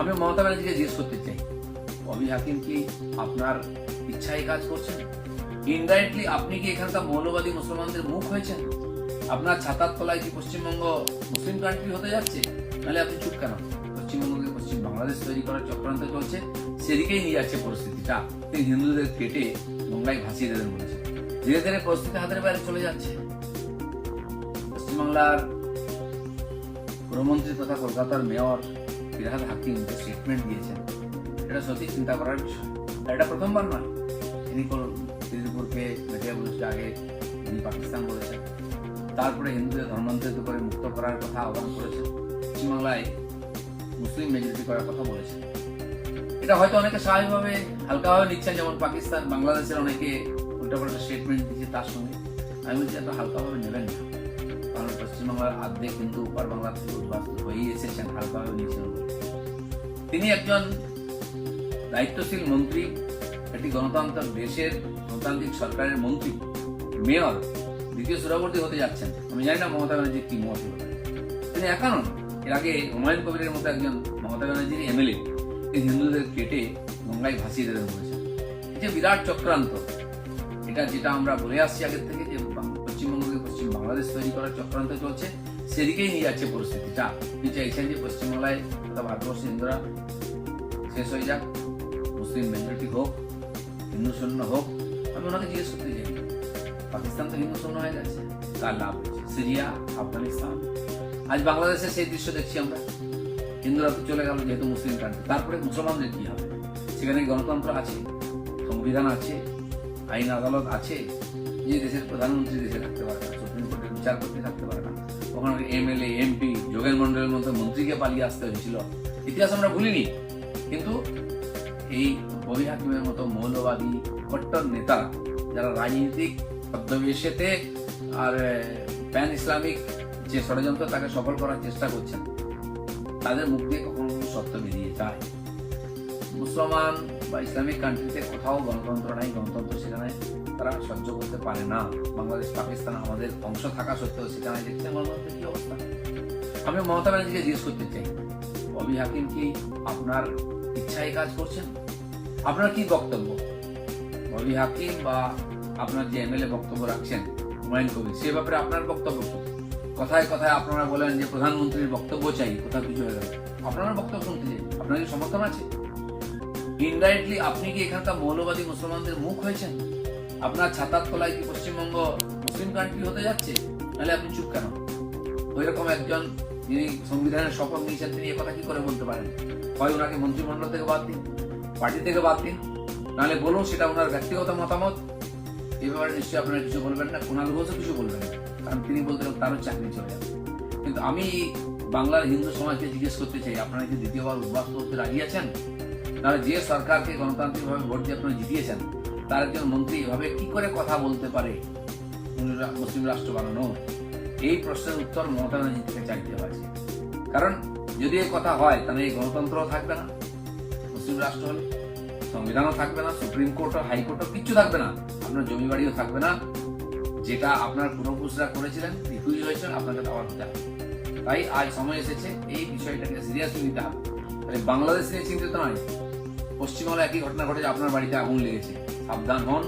আমি মমতা ব্যানার্জিকে জিজ্ঞেস করতে চাই। ববি হাকিম কি আপনার ইচ্ছায় কাজ করছেন? ইনডাইরেক্টলি আপনি কি এখানকার মৌলবাদী মুসলমানদের মুখ হয়েছেন? আপনার ছাতার তলায় কি পশ্চিমবঙ্গ মুসলিম কান্ট্রি হতে যাচ্ছে? নাহলে আপনি চুপ কেন? পশ্চিমবঙ্গকে পশ্চিম বাংলাদেশ তৈরি করার চক্রান্ত চলছে, সেদিকেই নিয়ে যাচ্ছে পরিস্থিতিটা। তিনি হিন্দুদের কেটে গঙ্গায় ভাসিয়ে দেবেন বলেছেন। ধীরে ধীরে পরিস্থিতি হাতের বাইরে চলে যাচ্ছে। পশ্চিমবাংলার গৃহমন্ত্রী তথা কলকাতার মেয়র ফিরহাদ হাকিম যে স্টেটমেন্ট দিয়েছেন এটা সত্যি চিন্তা করার বিষয়। এটা প্রথমবার নয়। তিনি দিদিপুরকে মেটিয়া বলেছে, আগে তিনি পাকিস্তান বলেছেন। তারপরে হিন্দুদের ধর্মান্তরিত করে মুক্ত করার কথা আহ্বান করেছেন। পশ্চিমবাংলায় মুসলিম মেজরিটি করার কথা বলেছেন। এটা হয়তো অনেকে স্বাভাবিকভাবে হালকাভাবে নিচ্ছেন যেমন পাকিস্তান, বাংলাদেশের অনেকে উল্টাপাল্টা স্টেটমেন্ট দিচ্ছে তার সঙ্গে। আমি বলছি, এত হালকাভাবে নেবেন না। কারণ পশ্চিমবাংলার আর্ধেক কিন্তু উপর বাংলা থেকে উদ্বাস্ত হয়েই এসেছেন, হালকাভাবে নিয়েছেন। বলে। তিনি একজন দায়িত্বশীল মন্ত্রী, একটি গণতন্ত্র দেশের গণতান্ত্রিক সরকারের মন্ত্রী, মেয়র, দ্বিতীয় সুরাবর্তী হতে যাচ্ছেন। আমি জানি না মমতা ব্যানার্জির কি মত তিনি একা নন। এর আগে হুমায়ুন কবিরের মতো একজন মমতা ব্যানার্জির এমএলএ তিনি হিন্দুদের কেটে গঙ্গায় ভাসিয়ে দেবেন বলেছেন। যে বিরাট চক্রান্ত, এটা যেটা আমরা বলে আসছি আগের থেকে যে পশ্চিমবঙ্গকে পশ্চিম বাংলাদেশ তৈরি করার চক্রান্ত চলছে সেদিকেই নিয়ে যাচ্ছে পরিস্থিতিটা তিনি চাইছেন যে পশ্চিমবাংলায় তথা ভারতবর্ষে হিন্দুরা শেষ হয়ে যাক মুসলিম মেজরিটি হোক হিন্দু শূন্য হোক আমি ওনাকে জিজ্ঞেস করতে চাই পাকিস্তান তো হিন্দু শূন্য হয়ে গেছে কার লাভ সিরিয়া আফগানিস্তান আজ বাংলাদেশে সেই দৃশ্য দেখছি আমরা হিন্দুরা তো চলে গেল যেহেতু মুসলিম কান্ট্রি তারপরে মুসলমানদের কি হবে সেখানে গণতন্ত্র আছে সংবিধান আছে আইন আদালত আছে যে দেশের প্রধানমন্ত্রী দেশে থাকতে পারে না সুপ্রিম কোর্টের বিচারপতি থাকতে পারে না ওখানে এমএলএ এমপি যোগেন মন্ডলের মধ্যে মন্ত্রীকে পালিয়ে আসতে হয়েছিল। ইতিহাস আমরা ভুলিনি। কিন্তু এই ববি হাকিমের মতো মৌলবাদী, কট্টর নেতা, যারা রাজনীতিক ছদ্মবেশেতে আর প্যান ইসলামিক যে ষড়যন্ত্র তাকে সফল করার চেষ্টা করছেন, তাদের মুখ দিয়ে কখনো সত্য বেরিয়ে যায়। মুসলমান বা ইসলামিক কান্ট্রিতে কোথাও গণতন্ত্র নাই, গণতন্ত্র সেখানে তারা সহ্য করতে পারে না। বাংলাদেশ, পাকিস্তান আমাদের অংশ থাকা সত্ত্বেও সেখানে দেখছেন গণতন্ত্রের কি অবস্থা? আমি মমতা ব্যানার্জিকে জিজ্ঞেস করতে চাই ববি হাকিম কি আপনার ইচ্ছায় কাজ করছেন? আপনার কি বক্তব্য? ববি হাকিম বা আপনার যে এমএলএ বক্তব্য রাখছেন, হুমায়ুন কবির, সে ব্যাপারে আপনার বক্তব্য কথায় কথায় আপনারা বলেন যে প্রধানমন্ত্রীর বক্তব্য চাই, কোথাও কিছু হয়ে গেল। আপনার বক্তব্য শুনতে চাই। আপনার কি সমর্থন আছে? ইনডাইরেক্টলি আপনি কি এখানকার মৌলবাদী মুসলমানদের মুখ হয়েছেন? আপনার ছাতার তলায় কি পশ্চিমবঙ্গ মুসলিম কান্ট্রি হতে যাচ্ছে? নাহলে আপনি চুপ কেন? ওই রকম একজন যিনি সংবিধানের শপথ নিয়েছেন, তিনি কথা কি করে বলতে পারেন? হয় ওনাকে মন্ত্রিমণ্ডল থেকে বাদ দিন, পার্টি থেকে বাদ দিন, নাহলে বলুন সেটা ওনার ব্যক্তিগত মতামত। এ ব্যাপারে নিশ্চয়ই আপনারা কিছু বলবেন না কুণাল ঘোষও কিছু বলবেন না, কারণ তিনি বলতে তারও চাকরি চলে যাবে। কিন্তু আমি বাংলার হিন্দু সমাজকে জিজ্ঞেস করতে চাই, আপনারা কি দ্বিতীয়বার উদ্বাস্ত করতে রাজি আছেন? তাহলে যে সরকারকে গণতান্ত্রিকভাবে ভোট দিয়ে আপনারা জিতিয়েছেন, তার একজন মন্ত্রী এভাবে কি করে কথা বলতে পারে? মুসলিম রাষ্ট্র বানানো? এই প্রশ্নের উত্তর মমতা ব্যানার্জি থেকে চাইতে পারছে কারণ যদি এই কথা হয়, তাহলে এই গণতন্ত্রও থাকবে না। মুসলিম রাষ্ট্র হলে সংবিধানও থাকবে না, সুপ্রিম কোর্টও, হাইকোর্টও কিচ্ছু থাকবে না। আপনার জমি বাড়িও থাকবে না। যেটা আপনার পূর্বপুরুষরা করেছিলেন, রিফিউজ হয়েছেন আপনাকে দেওয়ার হতে হবে তাই আজ সময় এসেছে, এই বিষয়টাকে সিরিয়াসলি নিতে হবে। তাহলে বাংলাদেশ নিয়ে চিন্তিত নয়। পশ্চিমবাংলায় একই ঘটনা ঘটেছে আপনার বাড়িতে আগুন লেগেছে। সাবধান হন।